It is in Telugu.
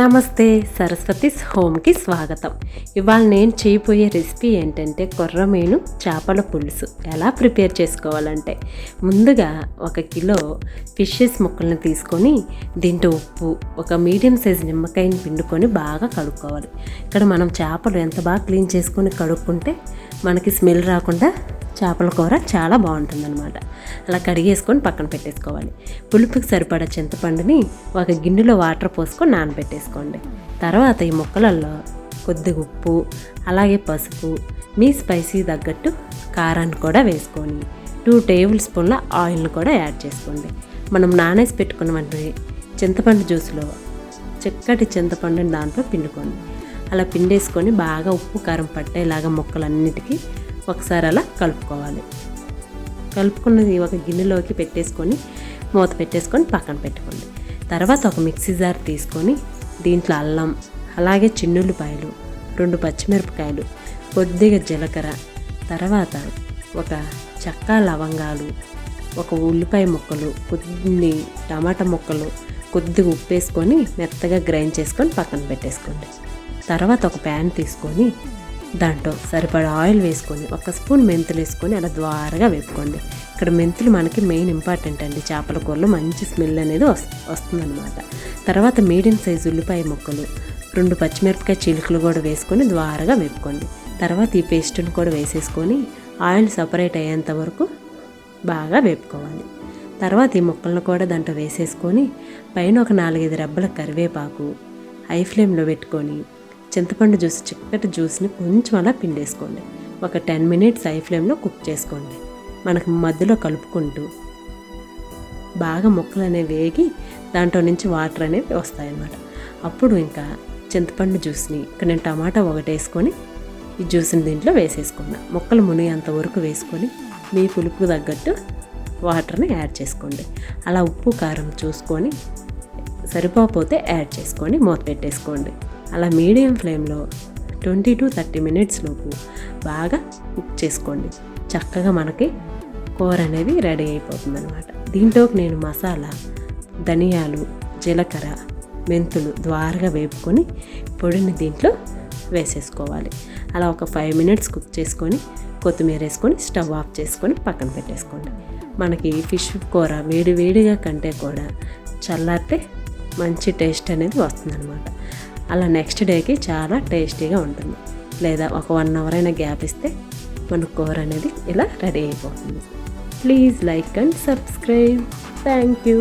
నమస్తే సరస్వతిస్ హోమ్కి స్వాగతం. ఇవాళ నేను చేయబోయే రెసిపీ ఏంటంటే కొర్రమీను చేపల పులుసు. ఎలా ప్రిపేర్ చేసుకోవాలంటే ముందుగా ఒక కిలో ఫిషెస్ ముక్కలను తీసుకొని దీంట్లో ఉప్పు ఒక మీడియం సైజ్ నిమ్మకాయని పిండుకొని బాగా కడుక్కోవాలి. ఇక్కడ మనం చేపలు ఎంత బాగా క్లీన్ చేసుకొని కడుక్కుంటే మనకి స్మెల్ రాకుండా చేపల కూర చాలా బాగుంటుందన్నమాట. అలా కడిగేసుకొని పక్కన పెట్టేసుకోవాలి. పులుపుకి సరిపడా చింతపండుని ఒక గిన్నెలో వాటర్ పోసుకొని నానబెట్టేసుకోండి. తర్వాత ఈ ముక్కలలో కొద్దిగా ఉప్పు అలాగే పసుపు మీ స్పైసీ తగ్గట్టు కారాన్ని కూడా వేసుకొని టూ టేబుల్ స్పూన్ల ఆయిల్ని కూడా యాడ్ చేసుకోండి. మనం నానేసి పెట్టుకున్నటువంటి చింతపండు జ్యూస్లో చక్కటి చింతపండుని దాంట్లో పిండుకోండి. అలా పిండేసుకొని బాగా ఉప్పు కారం పట్టేలాగా ముక్కలన్నిటికీ ఒకసారి అలా కలుపుకోవాలి. కలుపుకున్నది ఒక గిన్నెలోకి పెట్టేసుకొని మూత పెట్టేసుకొని పక్కన పెట్టుకోండి. తర్వాత ఒక మిక్సీ జార్ తీసుకొని దీంట్లో అల్లం అలాగే చిన్నుల్లిపాయలు రెండు పచ్చిమిరపకాయలు కొద్దిగా జీలకర్ర తర్వాత ఒక చెక్క లవంగాలు ఒక ఉల్లిపాయ ముక్కలు కొన్ని టమాటా ముక్కలు కొద్దిగా ఉప్పు వేసుకొని మెత్తగా గ్రైండ్ చేసుకొని పక్కన పెట్టేసుకోండి. తర్వాత ఒక ప్యాన్ తీసుకొని దాంట్లో సరిపడా ఆయిల్ వేసుకొని ఒక స్పూన్ మెంతులు వేసుకొని అలా ద్వారగా వేపుకోండి. ఇక్కడ మెంతులు మనకి మెయిన్ ఇంపార్టెంట్ అండి. చేపల కూరలో మంచి స్మెల్ అనేది వస్ వస్తుందన్నమాట. తర్వాత మీడియం సైజు ఉల్లిపాయ ముక్కలు రెండు పచ్చిమిరపకాయ చిలుకలు కూడా వేసుకొని ద్వారగా వేపుకోండి. తర్వాత ఈ పేస్ట్ని కూడా వేసేసుకొని ఆయిల్ సపరేట్ అయ్యేంత వరకు బాగా వేపుకోవాలి. తర్వాత ఈ ముక్కలను కూడా దాంట్లో వేసేసుకొని పైన ఒక నాలుగైదు రెబ్బల కరివేపాకు హై ఫ్లేమ్లో పెట్టుకొని చింతపండు జ్యూస్ చిక్కటి జ్యూస్ని కొంచెం అలా పిండేసుకోండి. ఒక టెన్ మినిట్స్ హై ఫ్లేమ్లో కుక్ చేసుకోండి. మనకు మధ్యలో కలుపుకుంటూ బాగా ముక్కలు అనేవి వేగి దాంట్లో నుంచి వాటర్ అనేవి వస్తాయన్నమాట. అప్పుడు ఇంకా చింతపండు జ్యూస్ని ఇక్కడ నేను టమాటా ఒకటి వేసుకొని ఈ జ్యూస్ని దీంట్లో వేసేసుకున్నా. ముక్కలు మునిగేంత వరకు వేసుకొని మీ పులుపుకు తగ్గట్టు వాటర్ని యాడ్ చేసుకోండి. అలా ఉప్పు కారం చూసుకొని సరిపోతే యాడ్ చేసుకొని మూత పెట్టేసుకోండి. అలా మీడియం ఫ్లేమ్లో ట్వంటీ టు థర్టీ మినిట్స్ లోపు బాగా కుక్ చేసుకోండి. చక్కగా మనకి కూర అనేది రెడీ అయిపోతుంది అనమాట దీంట్లోకి నేను మసాలా ధనియాలు జీలకర్ర మెంతులు ద్వారగా వేపుకొని పొడిని దీంట్లో వేసేసుకోవాలి. అలా ఒక ఫైవ్ మినిట్స్ కుక్ చేసుకొని కొత్తిమీర వేసుకొని స్టవ్ ఆఫ్ చేసుకొని పక్కన పెట్టేసుకోండి. మనకి ఫిష్ కూర వేడి వేడిగా కంటే కూడా చల్లారితే మంచి టేస్ట్ అనేది వస్తుందన్నమాట. అలా నెక్స్ట్ డేకి చాలా టేస్టీగా ఉంటుంది. లేదా ఒక వన్ అవర్ అయినా గ్యాప్ ఇస్తే మన కూర అనేది ఇలా రెడీ అయిపోతుంది. Please like and subscribe thank you